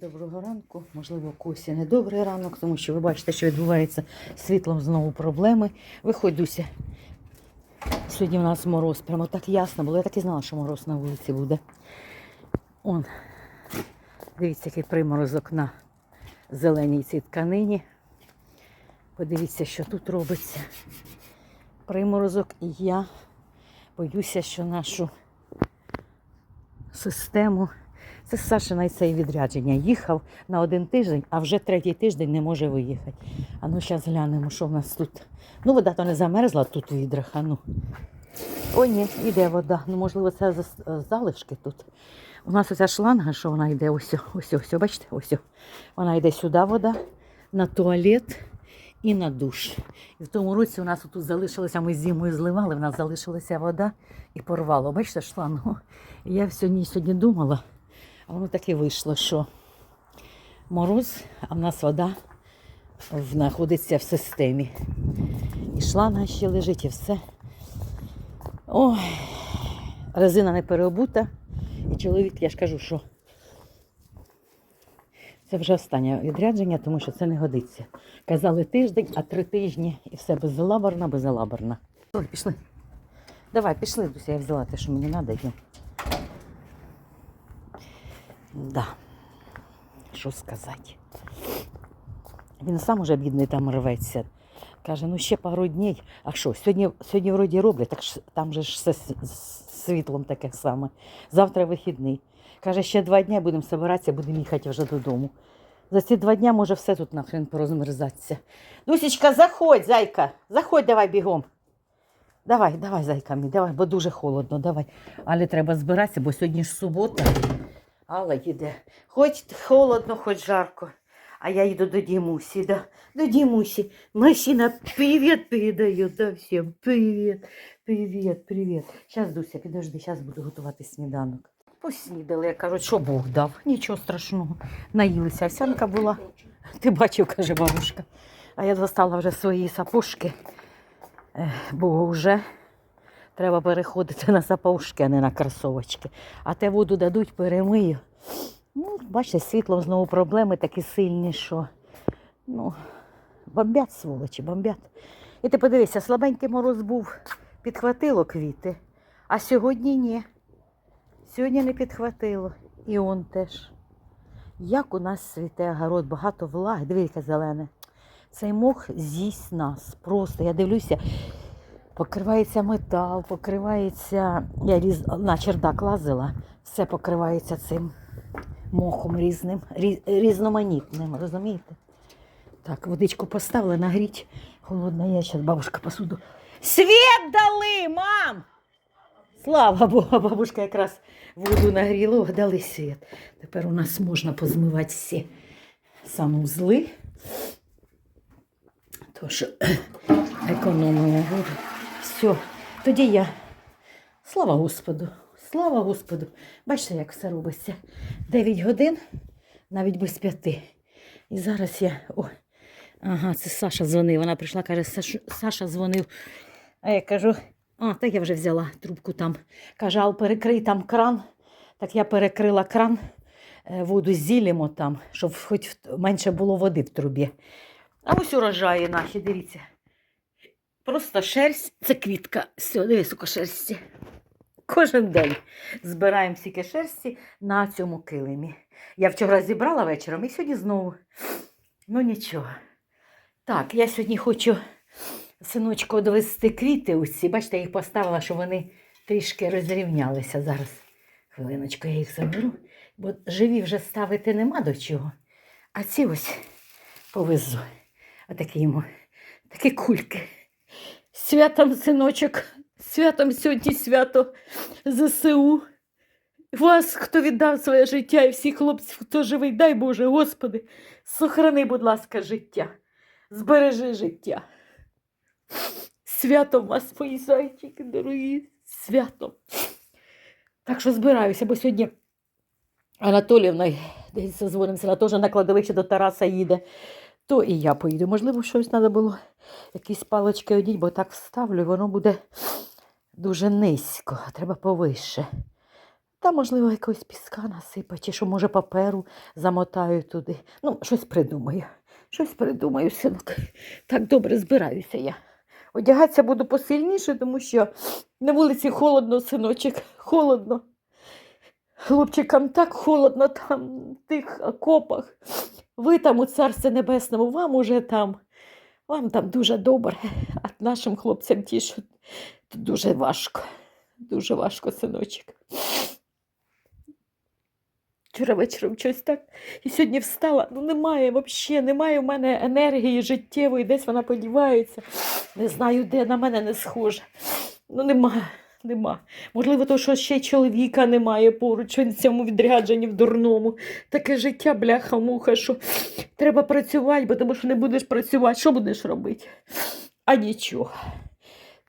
доброго ранку. Можливо, Косі не добрий ранок, тому що ви бачите, що відбувається світлом знову проблеми. Виходь. Сьогодні в нас мороз. Прямо так ясно було. Я так і знала, що мороз на вулиці буде. Он. Дивіться, який приморозок на зеленій цій тканині. Подивіться, що тут робиться. Приморозок, і я боюся, що нашу систему. Це Саша на це відрядження. Їхав на один тиждень, а вже третій тиждень не може виїхати. А ну зараз глянемо, що в нас тут. Ну, вода то не замерзла тут відрах, а ну. О, ні, іде вода. Ну, можливо, це залишки тут. У нас оця шланга, що вона йде ось, ось, ось, бачите, ось. Вона йде сюди вода, на туалет і на душ. І в тому році у нас тут залишилося, ми зимою зливали, в нас залишилася вода і порвало. Бачите, шлангу. Я всю ніч сьогодні думала, а воно так і вийшло, що мороз, а в нас вода знаходиться в системі. І шланга ще лежить, і все. Ой, резина не переобута. І чоловік, я ж кажу, що це вже останнє відрядження, тому що це не годиться. Казали тиждень, а три тижні і все безалаберна. Ой, пішли. Давай, пішли, Дуся, я взяла те, що мені треба. Да. Що сказати? Він сам уже бідний там рветься. Каже, ну ще пару днів. А що, сьогодні, сьогодні вроді роблять, так ж, там же ж все з світлом таке саме. Завтра вихідний. Каже, ще два дні будемо збиратися, будемо їхати вже додому. За ці два дні може все тут нахрен порозмерзатися. Дусічка, заходь, зайка. Заходь, давай бігом. Давай, давай, зайка мій, давай, бо дуже холодно, давай. Але треба збиратися, бо сьогодні ж субота. Алла їде. Хоч холодно, хоч жарко. А я йду до Дімусі, да. До Дімусі. Машина, привіт передаю, да, всім. Привіт, привіт, привіт. Щас, Дуся, підожди, зараз буду готувати сніданок. Поснідали, я кажу, що Бог дав. Нічого страшного. Наїлися. Овсянка була. Ти бачив, каже бабушка. А я достала вже свої сапожки, бо вже треба переходити на сапожки, а не на кросовочки. А те воду дадуть, перемию. Ну, бачите, з світлом знову проблеми такі сильні, що ну, бомбять, сволочі, бомбять. І ти подивися, слабенький мороз був, підхватило квіти, а сьогодні ні. Сьогодні не підхватило. І он теж. Як у нас цвіте огород, багато влаги. Дивіться, зелене. Цей мох з'їсть нас. Просто я дивлюся, покривається метал, покривається. Я різ... на чердак лазила, все покривається цим мохом різним, різноманітним, розумієте? Так, водичку поставила нагріть. Холодна я зараз бабушка посуду. Світ дали, мам! Слава Богу, бабушка якраз воду нагріла, дали світ. Тепер у нас можна позмивати всі санузли. Тож економимо воду. Все. Тоді я. Слава Господу! Слава Господу! Бачите, як все робиться. 9 годин, навіть без п'яти. І зараз я. О, ага, це Саша дзвонив. Вона прийшла, каже, Саш, Саша дзвонив. А я кажу, а, так я вже взяла трубку там. Каже, ал перекрий там кран. Так я перекрила кран, е, воду зілімо там, щоб хоч менше було води в трубі. А ось урожаї наші, дивіться. Просто шерсть, це квітка. Все, дивись, сука, шерсті. Кожен день збираємо стільки шерсті на цьому килимі. Я вчора зібрала вечором і сьогодні знову. Ну нічого. Так, я сьогодні хочу синочку довести квіти усі. Бачите, я їх поставила, щоб вони трішки розрівнялися зараз. Хвилиночку, я їх заберу, бо живі вже ставити нема до чого. А ці ось повезу. Отакі йому, такі кульки. Святом, синочок, святом сьогодні свято ЗСУ. Вас, хто віддав своє життя, і всіх хлопців, хто живий, дай Боже, Господи, сохрани, будь ласка, життя, збережи життя. Святом вас, мої зайчики, дорогі, святом. Так що збираюся, бо сьогодні Анатоліївна десь зазвонимося, вона теж на кладовище до Тараса їде. То і я поїду. Можливо, щось треба було, якісь палочки одіть, бо так вставлю, і воно буде дуже низько, треба повище. Та, можливо, якогось піска насипать, чи що, може, паперу замотаю туди. Ну, щось придумаю. Щось придумаю, синок. Так добре збираюся я. Одягатися буду посильніше, тому що на вулиці холодно, синочок, холодно. Хлопчикам так холодно там, в тих окопах. Ви там у Царстві Небесному, вам уже там, вам там дуже добре, а нашим хлопцям ті, що дуже важко. Дуже важко, синочок. Вчора вечором щось так. І сьогодні встала. Ну немає взагалі, немає в мене енергії життєвої, десь вона подівається. Не знаю, де на мене не схоже. Ну нема, нема. Можливо, то, що ще чоловіка немає поруч, він в цьому відрядженні в дурному. Таке життя, бляха-муха, що треба працювати, бо тому що не будеш працювати, що будеш робити? А нічого.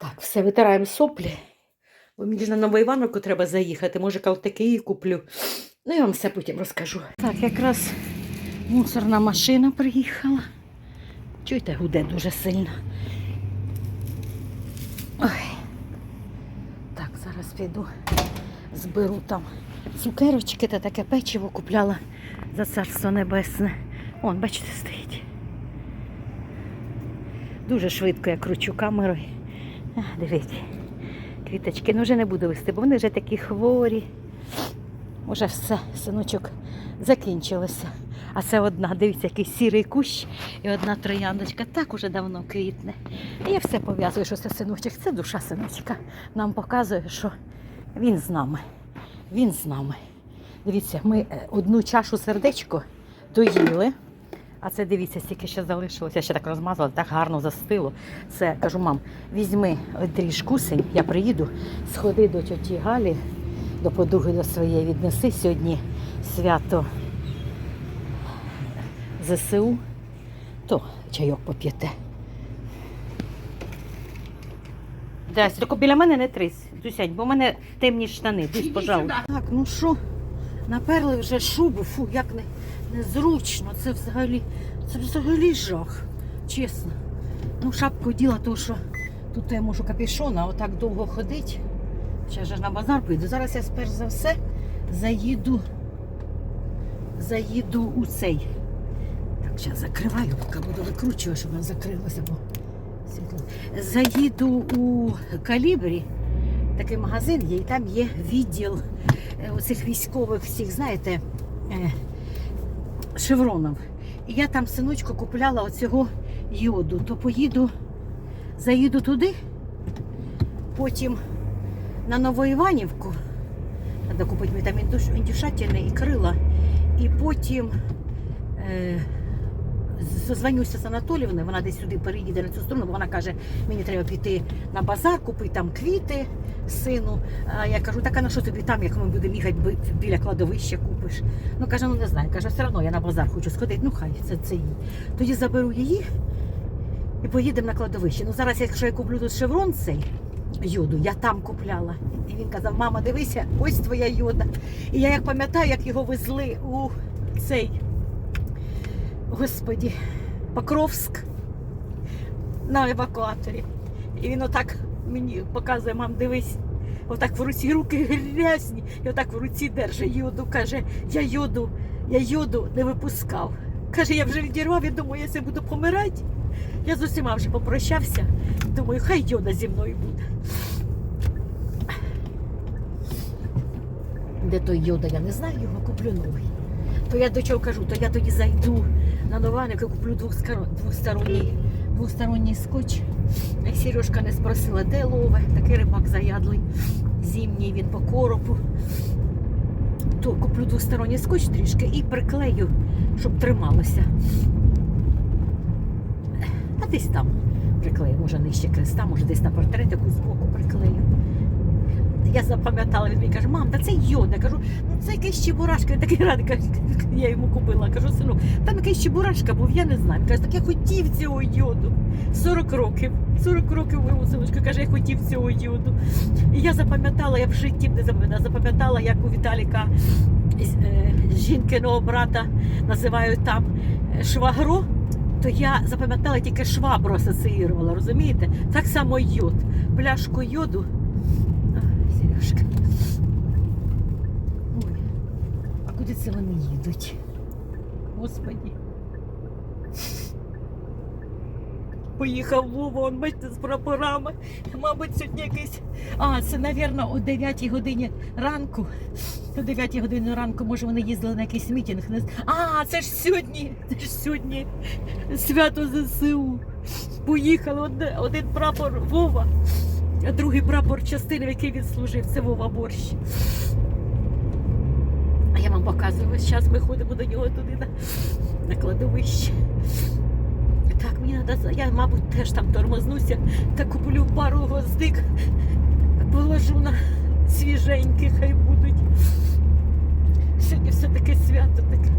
Так, все, витираємо соплі. Бо мені ж на Новоівановку треба заїхати. Може, калтики її куплю. Ну, я вам все потім розкажу. Так, якраз мусорна машина приїхала. Чуєте, гуде дуже сильно. Ой. Так, зараз піду, зберу там цукерочки та таке печиво купляла за царство небесне. Вон, бачите, стоїть. Дуже швидко я кручу камерою. Дивіться, квіточки. Ну вже не буду вести, бо вони вже такі хворі. Уже все, синочок, закінчилося. А це одна, дивіться, який сірий кущ і одна трояндочка. Так уже давно квітне. І я все пов'язую, що це синочок. Це душа синочка. Нам показує, що він з нами. Він з нами. Дивіться, ми е, одну чашу сердечко доїли. А це дивіться, скільки ще залишилося. Я ще так розмазала, так гарно застило. Це кажу, мам, візьми одріж кусень, я приїду, сходи до тьоті Галі, до подруги до своєї віднеси сьогодні свято ЗСУ, то чайок поп'єте. Десь, тільки біля мене не трись, Дусянь, бо в мене темні штани. Дусь, пожалуйста. Так, ну що, наперли вже шубу, фу, як не, незручно. Це взагалі, це взагалі жах, чесно. Ну, шапку діла, то що тут я можу капюшон, а отак довго ходить. Ще ж на базар поїду. Зараз я перш за все заїду, заїду у цей. Так, зараз закриваю, поки буду викручувати, щоб воно закрилося, бо світло. Заїду у калібрі. Такий магазин є, і там є відділ е, оцих військових всіх, знаєте, шевронів. І я там синочку купляла оцього йоду. То поїду, заїду туди, потім на Новоіванівку. Треба купити мені там індюшатини і крила. І потім е, зазвонюся з Анатоліївною, вона десь сюди переїде на цю сторону, бо вона каже, мені треба піти на базар, купити там квіти сину. А я кажу, так а на що тобі там, як ми будемо їхати біля кладовища купиш? Ну каже, ну не знаю. Каже, все одно я на базар хочу сходити, ну хай це, це їй. Тоді заберу її і поїдемо на кладовище. Ну зараз, якщо я куплю тут шеврон цей йоду, я там купляла. І він казав, мама, дивися, ось твоя йода. І я як пам'ятаю, як його везли у цей, господі, Покровськ на евакуаторі. І він отак мені показує, мам, дивись, отак в руці руки грязні, і отак в руці держить йоду. Каже, я йоду, я йоду не випускав. Каже, я вже відірвав, я думаю, якщо буду помирати. Я з усіма вже попрощався. Думаю, хай йода зі мною буде. Де той йода, я не знаю, його куплю новий. То я до чого кажу, то я тоді зайду на Нованик і куплю двосторонній, двосторонній скотч. Сережка не спросила, де лове, такий рибак заядлий, зимній він по коропу. То куплю двосторонній скотч трішки і приклею, щоб трималося. А десь там приклею, може нижче креста, може десь на портретику збоку приклею. Я запам'ятала, він мені каже, мам, та це йод. Я кажу, ну це якийсь чебурашка. Він такий радий, каже, я йому купила. Кажу, синок, там якийсь чебурашка був, я не знаю. Він Каже, так я хотів цього йоду. 40 років. 40 років моєму синочку каже, я хотів цього йоду. І я запам'ятала, я в житті не запам'ятала, запам'ятала, як у Віталіка е, жінкиного брата називають там е, швагро. То я запам'ятала тільки швабру асоціювала, розумієте? Так само йод. Пляшку йоду Ой, Сережка. куди це вони їдуть? Господі. Поїхав Вова, он бачите, з прапорами. Мабуть, сьогодні якийсь. А, це, напевно, о 9 годині ранку. О 9 годині ранку, може, вони їздили на якийсь з- А, це ж сьогодні. Це ж сьогодні свято ЗСУ. Поїхали один, прапор Вова, а другий прапор частини, в якій він служив. Це Вова Борщ. А я вам показую, зараз ми ходимо до нього туди на, на кладовище. Так, мені треба, я, мабуть, теж там тормознуся та куплю пару гвоздик, положу на свіженькі, хай будуть. Сьогодні все таке свято таке.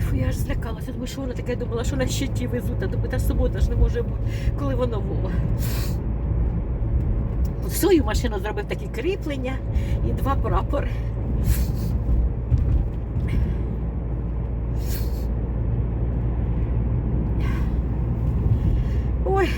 Фу, я аж злякалася, думаю, що воно таке думала, що на щиті везуть, а думаю, та субота ж не може бути, коли воно Вова. Свою машину зробив такі кріплення і два прапори. Ой,